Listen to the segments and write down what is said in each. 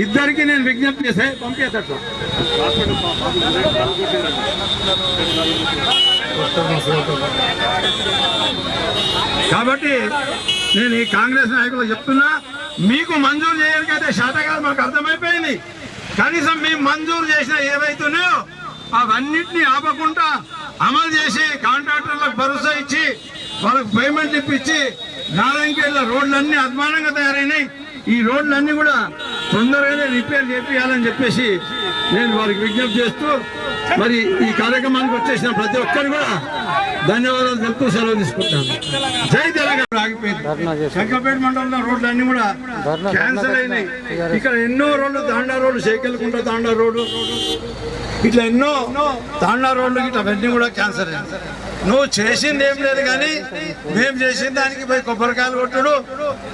ఇద్దరికి నేను విజ్ఞప్తి చేసే పంపించట్టు కాబట్టి నేను ఈ కాంగ్రెస్ నాయకులు చెప్తున్నా మీకు మంజూరు చేయడానికైతే శాతకాలు మాకు అర్థమైపోయింది. కనీసం మేము మంజూరు చేసిన ఏవైతున్నాయో అవన్నిటిని ఆపకుండా అమలు చేసి వాళ్ళకు పేమెంట్ ఇప్పించి నారాయణకేళ్ళ రోడ్లన్నీ అధ్వానంగా తయారైనాయి. ఈ రోడ్లన్నీ కూడా తొందరగానే రిపేర్ చేపియాలని చెప్పేసి నేను వారికి విజ్ఞప్తి చేస్తూ మరి ఈ కార్యక్రమానికి వచ్చేసిన ప్రతి ఒక్కరు కూడా ధన్యవాదాలు తెలుపుతూ సెలవు తీసుకుంటాను జై తెలంగాణ. ఆగిపోయింది. శంకపేట మండలంలో రోడ్లు అన్ని కూడా క్యాన్సల్ అయినాయి. ఇక్కడ ఎన్నో రోడ్లు తాండా రోడ్లు శేఖల్కుంట తాండా రోడ్డు. ఇట్లా ఎన్నో తాండా రోడ్లు ఇట్లా అవన్నీ కూడా క్యాన్సల్ అయ్యాయి నువ్వు చేసింది ఏం లేదు కానీ మేము చేసిన దానికి పోయి కొబ్బరికాయలు కొట్టుడు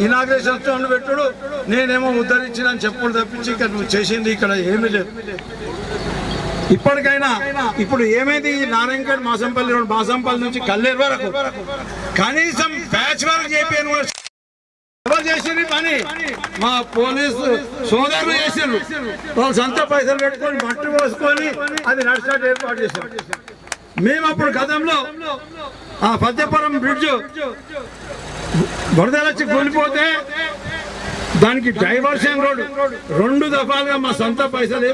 ఇనాగ్రేషన్ స్టోన్లు పెట్టుడు నేనేమో ఉద్ధరించిన చెప్పుడు తప్పించి ఇక్కడ నువ్వు చేసింది ఇక్కడ ఏమీ లేదు. ఇప్పటికైనా ఇప్పుడు ఏమైంది? ఈ నారాయణగఢ్ మాసంపల్లి రోడ్ మాసంపల్లి నుంచి కల్లేరు వరకు కనీసం ప్యాచ్ వరకు చేపాను ఎవరు చేసింది పని? మా పోలీసు సోదరులు చేసిండ్రు. వాళ్ళు సొంత పైసలు పెట్టుకొని మట్టి పోసుకొని అది నడిచినట్టు ఏర్పాటు చేశారు మేము అప్పుడు గతంలో ఆ పద్యపురం బ్రిడ్జ్ వరదలచ్చి కూలిపోతే దానికి డైవర్షన్ రోడ్ రెండు దఫాలుగా మా సొంత పైసలు.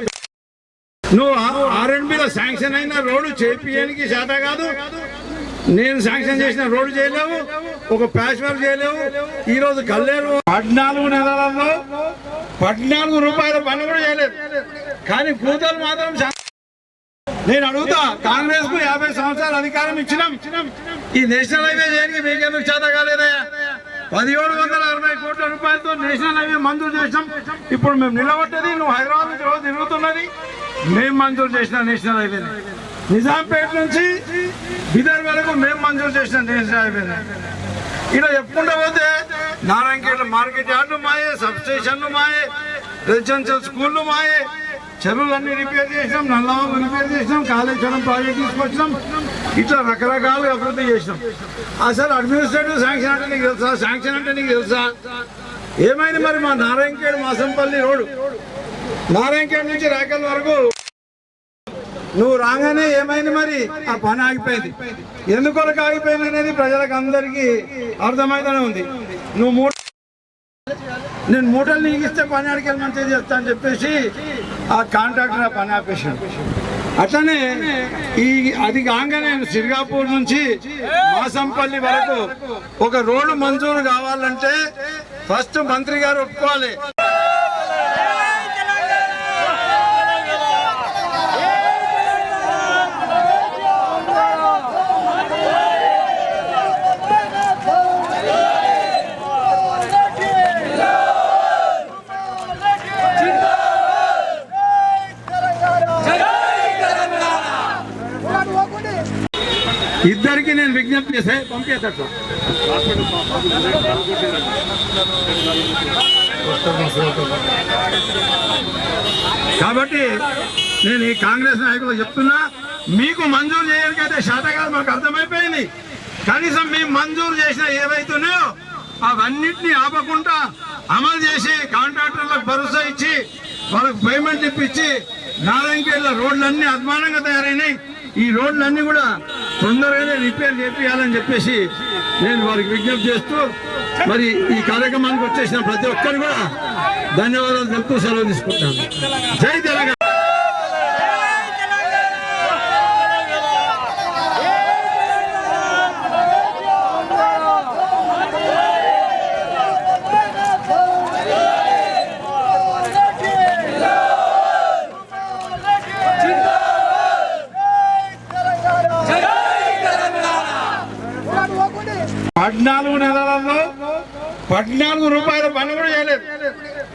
నువ్వు ఆర్ఎండ్బిలో శాంక్షన్ అయిన రోడ్డు చేపియడానికి శాత కాదు. నేను శాంక్షన్ చేసిన రోడ్డు చేయలేవు. ఒక ప్యాచ్ వర్క్ చేయలేవు. ఈ రోజు కల్లేరు పద్నాలుగు నెలలలో పద్నాలుగు రూపాయల పని కూడా చేయలేదు. కానీ కూతలు మాత్రం నేను అడుగుతా కాంగ్రెస్కు యాభై సంవత్సరాలు అధికారం ఇచ్చినాం. ఈ నేషనల్ హైవే చేయడానికి మీకెందుకు చేత కాలేదయా పదిహేడు వందల అరవై కోట్ల రూపాయలతో నేషనల్ హైవే మంజూరు చేసినాం. ఇప్పుడు మేము నిలబట్టది నువ్వు హైదరాబాద్ నుంచి రోజు తిరుగుతున్నది మేము మంజూరు చేసిన నేషనల్ హైవే నిజాంపేట నుంచి బిదర్ వరకు మేము మంజూరు చేసిన నేషనల్ హైవే ఇలా చెప్పుకుంటూ పోతే నారాయణఖేడ్ మార్కెట్ యార్డులు మాయే సబ్ స్టేషన్లు మాయే రెసిడెన్షియల్ స్కూళ్ళు మాయే చెరువులన్నీ రిపేర్ చేసినాం నల్లవాగు రిపేర్ చేసినాం కాళేశ్వరం ప్రాజెక్ట్ తీసుకొచ్చినాం. ఇట్లా రకరకాలుగా అభివృద్ధి చేసినాం. అసలు అడ్మినిస్ట్రేటివ్ శాంక్షన్ అంటే నీకు తెలుసా? శాంక్షన్ అంటే నీకు తెలుసా? ఏమైంది మరి మా నారాయణఖేడ్ మాసంపల్లి రోడ్డు? నారాయణఖేడ్ నుంచి రాయకల్ వరకు నువ్వు రాగానే ఏమైంది మరి? ఆ పని ఆగిపోయింది. ఎందుకొరకు ఆగిపోయింది అనేది ప్రజలకు అందరికీ అర్థమైతేనే ఉంది. నువ్వు మూట నేను మూటలు నీకు ఇస్తే పని అడిగేళ్ళమని మంచిగా చేస్తా అని చెప్పేసి ఆ కాంట్రాక్టర్ ఆ పని ఆపేశాడు. అట్లనే ఈ అది కాగానే సిరిగాపూర్ నుంచి మాసంపల్లి వరకు ఒక రోడ్డు మంజూరు కావాలంటే ఫస్ట్ మంత్రి గారు ఒప్పుకోవాలి. ఇద్దరికి నేను విజ్ఞప్తి చేసే పంపించట్టు కాబట్టి నేను ఈ కాంగ్రెస్ నాయకులు చెప్తున్నా మీకు మంజూరు చేయడానికైతే శాతకాలు మాకు అర్థమైపోయింది. కనీసం మేము మంజూరు చేసిన ఏవైతున్నాయో అవన్నిటిని ఆపకుండా అమలు చేసి కాంట్రాక్టర్లకు భరోసా ఇచ్చి వాళ్ళకు పేమెంట్ ఇప్పించి నారాయణకేళ్ళ రోడ్లన్నీ అద్మానంగా తయారైనాయి. ఈ రోడ్లన్నీ కూడా తొందరగానే రిపేర్ చేపియాలని చెప్పేసి నేను వారికి విజ్ఞప్తి చేస్తూ మరి ఈ కార్యక్రమానికి వచ్చేసిన ప్రతి ఒక్కరు కూడా ధన్యవాదాలు తెలుపుతూ సెలవు తీసుకుంటాను జై తెలంగాణ. పద్నాలుగు రూపాయల పని కూడా చేయలేదు.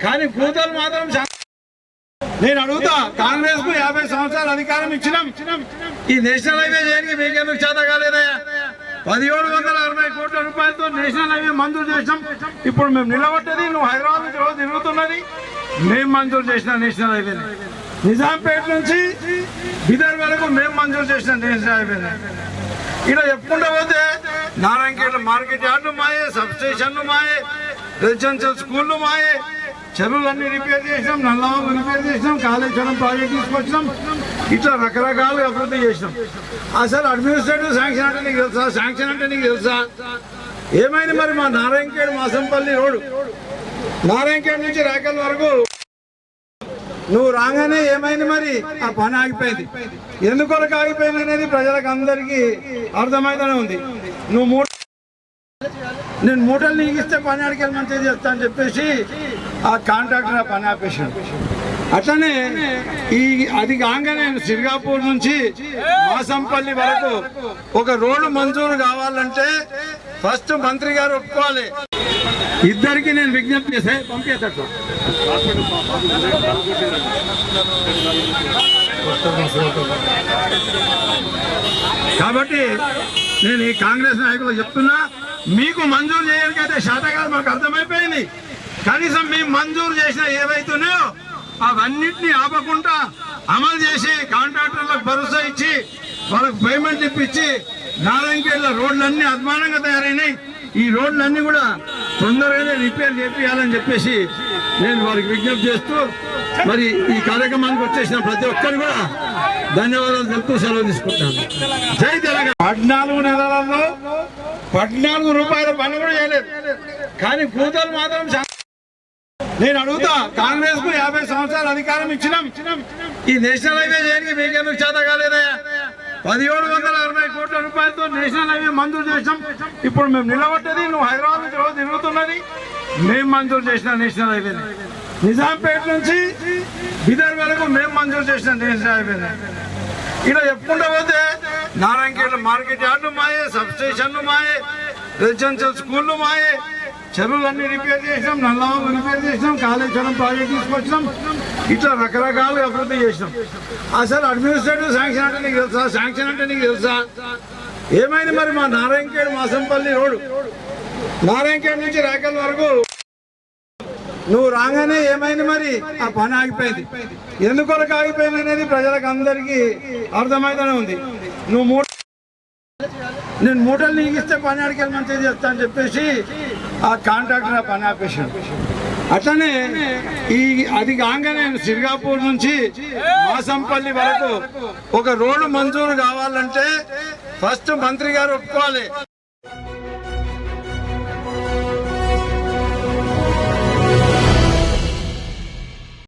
కానీ కూతలు మాత్రం నేను అడుగుతా కాంగ్రెస్కు యాభై సంవత్సరాలు అధికారం ఇచ్చినాం. ఈ నేషనల్ హైవే చేయడానికి మీకెందుకు చేత కాలేదయ్యా? పదిహేడు వందల అరవై కోట్ల రూపాయలతో నేషనల్ హైవే మంజూరు చేసినాం. ఇప్పుడు మేము నిలబట్టది నువ్వు హైదరాబాద్ రోజు తిరుగుతున్నది మేము మంజూరు చేసిన నేషనల్ హైవే నిజాంపేట నుంచి బిదర్ వరకు మేము మంజూరు చేసిన నేషనల్ హైవే ఇలా చెప్పుకుంటూ పోతే నారాయణఖేడ్ మార్కెట్ యార్డులు మాయే సబ్ స్టేషన్లు మాయే రెసిడెన్షియల్ స్కూళ్ళు మాయే చెరువులన్నీ రిపేర్ చేసినాం నల్లవాగు రిపేర్ చేసినాం కాళేశ్వరం ప్రాజెక్ట్ తీసుకొచ్చినాం ఇట్లా రకరకాలుగా అభివృద్ధి చేసినాం. అసలు అడ్మినిస్ట్రేటివ్ శాంక్షన్ అంటే నీకు తెలుసా? శాంక్షన్ అంటే నీకు తెలుసా? ఏమైంది మరి మా నారాయణఖేడ్ మాసంపల్లి రోడ్డు? నారాయణఖేడ్ నుంచి రేఖల వరకు నువ్వు రాగానే ఏమైంది మరి? ఆ పని ఆగిపోయింది. ఎందుకొరకు ఆగిపోయింది అనేది ప్రజలకు అందరికీ అర్థమైతేనే ఉంది. నువ్వు మూట నేను మూటలు నీకు ఇస్తే పని అడిగి మంచిగా చేస్తా అని చెప్పేసి ఆ కాంట్రాక్టర్ ఆ పని ఆపేసాడు అట్లనే ఈ అది కాగానే సిరిగాపూర్ నుంచి మాసంపల్లి వరకు ఒక రోడ్డు మంజూరు కావాలంటే ఫస్ట్ మంత్రి గారు ఒప్పుకోవాలి. ఇద్దరికి నేను విజ్ఞప్తి చేసే పంపించేటట్లు కాబట్టి నేను ఈ కాంగ్రెస్ నాయకులు చెప్తున్నా మీకు మంజూరు చేయడానికైతే శాతకాలు మాకు అర్థమైపోయింది. కనీసం మేము మంజూరు చేసిన ఏవైతున్నాయో అవన్నిటిని ఆపకుండా అమలు చేసి కాంట్రాక్టర్లకు భరోసా ఇచ్చి వాళ్ళకు పేమెంట్ ఇప్పించి నారాయణకేళ్ళ రోడ్లన్నీ అద్మానంగా తయారైనాయి. ఈ రోడ్లన్నీ కూడా తొందరగానే రిపేర్ చేపియాలని చెప్పేసి నేను వారికి విజ్ఞప్తి చేస్తూ మరి ఈ కార్యక్రమానికి వచ్చేసిన ప్రతి ఒక్కరు కూడా ధన్యవాదాలు తెలుపుతూ సెలవు తీసుకుంటాను జై తెలంగాణ. పద్నాలుగు నెలలలో పద్నాలుగు రూపాయల పని కూడా చేయలేదు. కానీ కూతలు మాత్రం నేను అడుగుతా కాంగ్రెస్కు యాభై సంవత్సరాలు అధికారం ఇచ్చినాం. ఈ నేషనల్ హైవే చేయడానికి మీకెందుకు చేత కాలేదయ్యా? పదిహేడు వందల అరవై కోట్ల రూపాయలతో నేషనల్ హైవే మంజూరు చేసినాం ఇప్పుడు మేము నిలబడ్డది నువ్వు హైదరాబాద్ నుంచి రోజు తిరుగుతున్నది మేము మంజూరు చేసిన నేషనల్ హైవేని. నిజాంపేట నుంచి బిదర్ వరకు మేము మంజూరు చేసిన నేషనల్ హైవేని. ఇలా చెప్పుకుంటూ పోతే నారాయణఖేడ్ మార్కెట్ యార్డులు మాయే సబ్ స్టేషన్లు మాయే రెసిడెన్షియల్ స్కూళ్ళు మాయే చెరువులన్నీ రిపేర్ చేసినాం నల్లవాగు రిపేర్ చేసినాం కాళేశ్వరం ప్రాజెక్ట్ తీసుకొచ్చినాం. ఇట్లా రకరకాలుగా అభివృద్ధి చేసినాం. అసలు అడ్మినిస్ట్రేటివ్ శాంక్షన్ అంటే నీకు తెలుసా? శాంక్షన్ అంటే నీకు తెలుసా? ఏమైంది మరి మా నారాయణఖేడ్ మాసంపల్లి రోడ్డు? నారాయణఖేడ్ నుంచి రేకల్ వరకు నువ్వు రాగానే ఏమైంది మరి? ఆ పని ఆగిపోయింది. ఎందుకొరకు ఆగిపోయింది అనేది ప్రజలకు అందరికీ అర్థమైతేనే ఉంది. నువ్వు మూట నేను మూటలు నీకు ఇస్తే పని అడిగి మంచిగా చేస్తా అని చెప్పేసి ఆ కాంట్రాక్టర్ పని ఆపేశాడు. అట్లనే ఈ అది కాగానే సిరిగాపూర్ నుంచి మాసంపల్లి వరకు ఒక రోడ్డు మంజూరు కావాలంటే ఫస్ట్ మంత్రి గారు ఒప్పుకోవాలి.